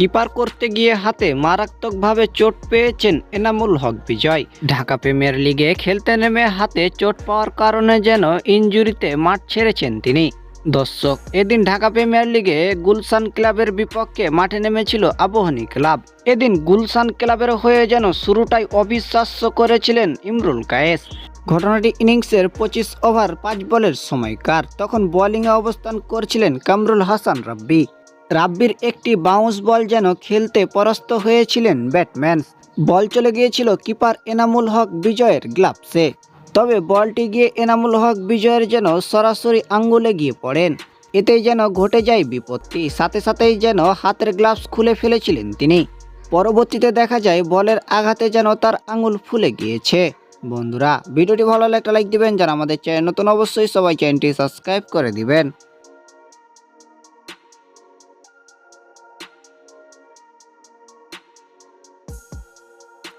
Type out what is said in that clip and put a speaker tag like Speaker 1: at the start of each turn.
Speaker 1: Keeper করতে গিয়ে হাতে মারাত্মকভাবে চোট পেয়েছেন এনামুল হক বিজয়। ঢাকা প্রিমিয়ার লিগে খেলতে নেমে হাতে চোট পাওয়ার কারণে যেন ইনজুরিতে মাঠ ছেড়েছেন তিনি। দর্শক, এদিন ঢাকা প্রিমিয়ার লিগে গুলশান ক্লাবের বিপক্ষে মাঠে নেমেছিল আবহনী ক্লাব। এদিন গুলশান ক্লাবের হয়ে যেন শুরুটাই অবিশ্বাস্য করেছিলেন ইমরুল কায়েস। ঘটনাটি ইনিংসের পঁচিশ ওভার পাঁচ বলের সময়কার, তখন বোলিংয়ে অবস্থান করছিলেন কামরুল হাসান রাব্বি। রাব্বির একটি বাউন্স বল যেন খেলতে পরাস্ত হয়েছিলেন ব্যাটম্যান বল চলে গিয়েছিল কিপার এনামুল হক বিজয়ের গ্লাভসে। তবে বলটি গিয়ে এনামুল হক বিজয়ের যেন সরাসরি আঙ্গুলে গিয়ে পড়েন। এতেই যেন ঘটে যায় বিপত্তি, সাথে সাথেই যেন হাতের গ্লাভস খুলে ফেলেছিলেন তিনি। পরবর্তীতে দেখা যায় বলের আঘাতে যেন তার আঙুল ফুলে গিয়েছে। বন্ধুরা, ভিডিওটি ভালো লাগলে একটা লাইক দিবেন, যারা আমাদের চ্যানেল নতুন অবশ্যই সবাই চ্যানেলটি সাবস্ক্রাইব করে দিবেন।